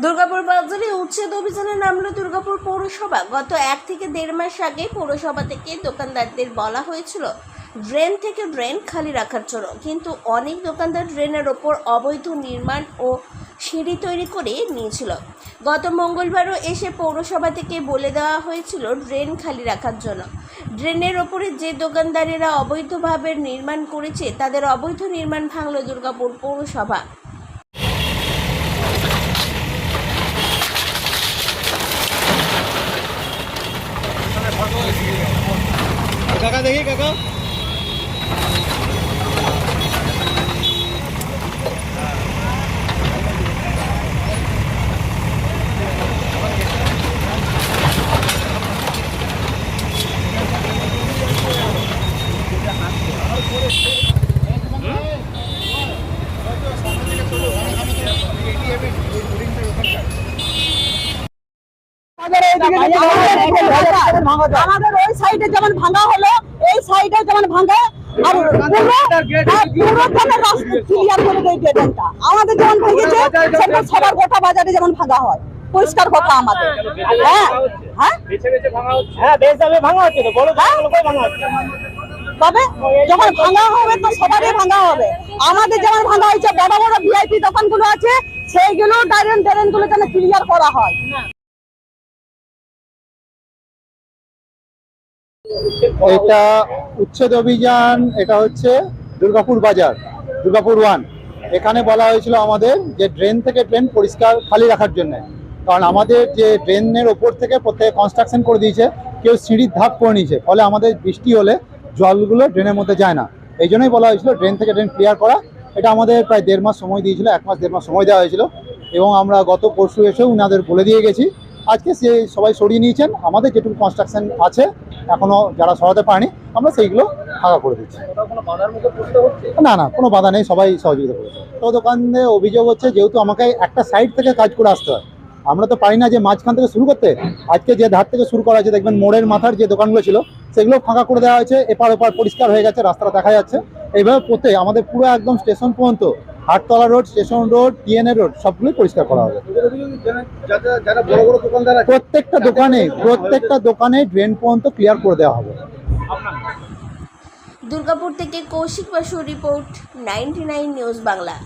দুর্গাপুর বাজারে উচ্ছেদ অভিযানে নামলো দুর্গাপুর পৌরসভা। গত এক থেকে দেড় মাস আগে পৌরসভা থেকে দোকানদারদের বলা হয়েছিল, ড্রেন থেকে ড্রেন খালি রাখার জন্য। কিন্তু অনেক দোকানদার ড্রেনের ওপর অবৈধ নির্মাণ ও সিঁড়ি তৈরি করে নিয়েছিল। গত মঙ্গলবারও এসে পৌরসভা থেকে বলে দেওয়া হয়েছিল, ড্রেন খালি রাখার জন্য। ড্রেনের ওপরে যে দোকানদারেরা অবৈধভাবে নির্মাণ করেছে, তাদের অবৈধ নির্মাণ ভাঙল দুর্গাপুর পৌরসভা। কাকা দেখি কাকা। আমাদের ওই সাইডে যেমন ভাঙা হলো এই সাইডে যেমন ভাঙে আর পুরো হ্যাঁ, পুরো যেন রাস্তা ক্লিয়ার করে দেয় ড্রেনটা আমাদের যেমন ভেঙেছে সেটা সবার গোটা বাজারে যেমন ভাঙা হয়। পরিষ্কার কথা আমাদের। হ্যাঁ হ্যাঁ? হ্যাঁ ভাঙা হচ্ছে বড় ভাঙা হচ্ছে। তবে যখন ভাঙা হবে তো সবারই ভাঙা হবে। আমাদের যেমন ভাঙা হয়েছে বড় বড় ভিআইপি দোকানগুলো আছে সেইগুলো ডাইরেনগুলো যেন ক্লিয়ার করা হয়। এটা উচ্ছেদ অভিযান, এটা হচ্ছে দুর্গাপুর বাজার, দুর্গাপুর ওয়ান। এখানে বলা হয়েছিল আমাদের যে ড্রেন থেকে ড্রেন পরিষ্কার খালি রাখার জন্য। কারণ আমাদের যে ড্রেনের ওপর থেকে প্রত্যেকে কনস্ট্রাকশন করে দিয়েছে, কেউ সিঁড়ির ধাপ করে নিয়েছে, ফলে আমাদের বৃষ্টি হলে জলগুলো ড্রেনের মধ্যে যায় না। এই জন্যই বলা হয়েছিল ড্রেন থেকে ড্রেন ক্লিয়ার করা। এটা আমাদের প্রায় দেড় মাস সময় দিয়েছিল, এক মাস দেড় মাস সময় দেওয়া হয়েছিল। এবং আমরা গত পরশু এসেও উনাদের বলে দিয়ে গেছি আজকে সে সবাই সরিয়ে নিয়েছেন। আমাদের যেটুকু কনস্ট্রাকশন আছে এখনও যারা সরাতে পারেনি আমরা সেইগুলো ফাঁকা করে দিচ্ছি। না না কোনো বাধা নেই সবাই সহযোগিতা করেছে। তো দোকানে অভিযোগ হচ্ছে যেহেতু আমাকে একটা সাইড থেকে কাজ করে আসতে হয় আমরা তো পারি না যে মাঝখান থেকে শুরু করতে। আজকে যে ধার থেকে শুরু করা হয়েছে দেখবেন মোড়ের মাথার যে দোকানগুলো ছিল সেগুলো ফাঁকা করে দেওয়া হয়েছে এপার ওপার পরিষ্কার হয়ে গেছে রাস্তাটা দেখা যাচ্ছে। এইভাবে পোতে আমাদের পুরো একদম স্টেশন পর্যন্ত Hattala road, station road TNA road, সবগুলোই পরিষ্কার করা হবে। প্রত্যেকটা দোকানে প্রত্যেকটা দোকানে ড্রেন পর্যন্ত ক্লিয়ার করে দেওয়া হবে। দুর্গাপুর থেকে কৌশিক বাসুর রিপোর্ট, নাইনটি নিউজ বাংলা।